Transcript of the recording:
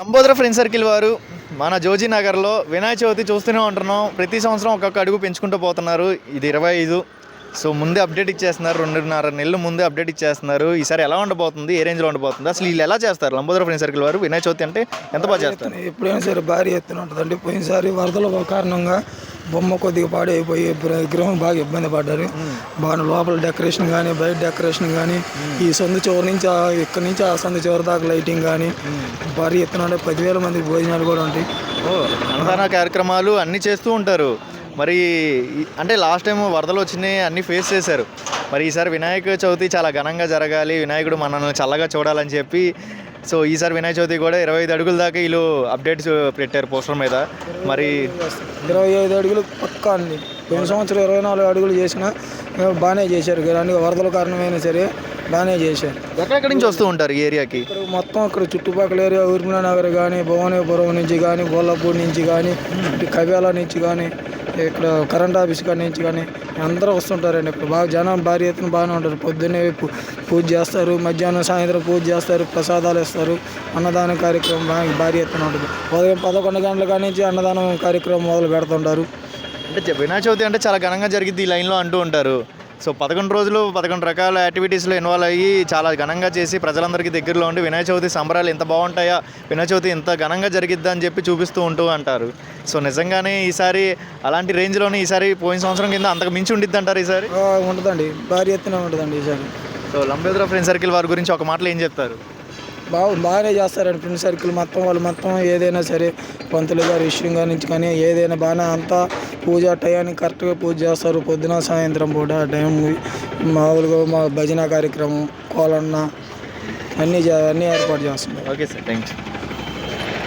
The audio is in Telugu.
లంబోదర ఫ్రెండ్ సర్కిల్ వారు మన జోజీ నగర్లో వినాయక చవితి చూస్తూనే ఉంటున్నాం. ప్రతి సంవత్సరం ఒక్కొక్క అడుగు పెంచుకుంటూ పోతున్నారు. ఇది ఇరవై ఐదు. సో ముందే అప్డేట్ ఇచ్చేస్తున్నారు. రెండున్నర నెలలు ముందే అప్డేట్ ఇచ్చేస్తున్నారు. ఈసారి ఎలా ఉండబోతుంది? ఏ రేంజ్లో ఉండబోతుంది? అసలు వీళ్ళు ఎలా చేస్తారు? లంబోదర ఫ్రెండ్ సర్కిల్ వారు వినాయక చవితి అంటే ఎంత బాగా చేస్తారు ఎప్పుడైనా సరే భారీ ఎత్తున ఉంటుందండి. పోయినసారి వరదల కారణంగా బొమ్మ కొద్దిగా పాడైపోయి విగ్రహం బాగా ఇబ్బంది పడ్డారు. బాగా లోపల డెకరేషన్ కానీ బయట డెకరేషన్ కానీ ఈ సందు చివరి నుంచి ఆ- ఇక్కడి నుంచి ఆ సందు చివరి దాకా లైటింగ్ కానీ భారీ ఎత్తున పదివేల మంది భోజనాలు కూడా ఉంటాయి. ఓ అన్నదాన కార్యక్రమాలు అన్నీ చేస్తూ ఉంటారు. మరి అంటే లాస్ట్ టైం వరదలు వచ్చినాయి అన్నీ ఫేస్ చేశారు. మరి ఈసారి వినాయక చవితి చాలా ఘనంగా జరగాలి వినాయకుడు మనల్ని చల్లగా చూడాలని చెప్పి సో ఈసారి వినాయక చవితి కూడా ఇరవై ఐదు అడుగుల దాకా వీళ్ళు అప్డేట్స్ పెట్టారు పోస్టర్ మీద. మరి ఇరవై ఐదు అడుగులు పక్కా అండి. పోయిన సంవత్సరం ఇరవై నాలుగు అడుగులు చేసినా బాగానే చేశారు. కానీ వరదల కారణమైనా సరే బాగానే చేశారు. ఎక్కడెక్కడి నుంచి వస్తూ ఉంటారు ఈ ఏరియాకి? ఇక్కడ మొత్తం ఇక్కడ చుట్టుపక్కల ఏరియా ఊర్మిళ నగర్ కానీ భువనేపురం నుంచి కానీ గొల్లపూడి నుంచి కానీ కవ్యాల నుంచి కానీ ఇక్కడ కరెంట్ ఆఫీస్ కాడి నుంచి కానీ అందరూ వస్తుంటారండి. ఇక్కడ బాగా జనం భారీ ఎత్తున బాగానే ఉంటారు. పొద్దున్నే పూ- పూజ చేస్తారు. మధ్యాహ్నం సాయంత్రం పూజ చేస్తారు. ప్రసాదాలు ఇస్తారు. అన్నదాన కార్యక్రమం బాగా భారీ ఎత్తున ఉంటుంది. ఉదయం పదకొండు గంటల కాడి నుంచి అన్నదానం కార్యక్రమం మొదలు పెడుతుంటారు. అంటే వినాయక చవితి అంటే చాలా ఘనంగా జరిగింది ఈ లైన్లో అంటూ ఉంటారు. సో పదకొండు రోజులు పదకొండు రకాల యాక్టివిటీస్లో ఇన్వాల్వ్ అయ్యి చాలా ఘనంగా చేసి ప్రజలందరికీ దగ్గరలో ఉండి వినాయక చవితి సంబరాలు ఎంత బాగుంటాయా వినాయక చవితి ఎంత ఘనంగా జరిగిద్దా అని చెప్పి చూపిస్తూ ఉంటూ అంటారు. సో నిజంగానే ఈసారి అలాంటి రేంజ్లోనే ఈసారి పోయిన సంవత్సరం కింద అంతకు మించి ఉండిద్ది అంటారు ఈసారి ఉంటుందండి. భారీ ఎత్తున ఉంటుందండి ఈసారి. సో లంబేద్ర ఫ్రెండ్ సర్కిల్ వారి గురించి ఒక మాటలో ఏం చెప్తారు? బాగు బాగానే చేస్తారండి ఫ్రెండ్ సర్కిల్ మొత్తం వాళ్ళు మొత్తం ఏదైనా సరే పంతులు గారి విషయంగా నుంచి కానీ ఏదైనా బాగానే అంతా పూజ టయానికి కరెక్ట్గా పూజ చేస్తారు. పొద్దున సాయంత్రం పూట టైం మామూలుగా మా భజన కార్యక్రమం కోలన్న అన్నీ అన్నీ ఏర్పాటు చేస్తున్నారు. Okay sir. Thank you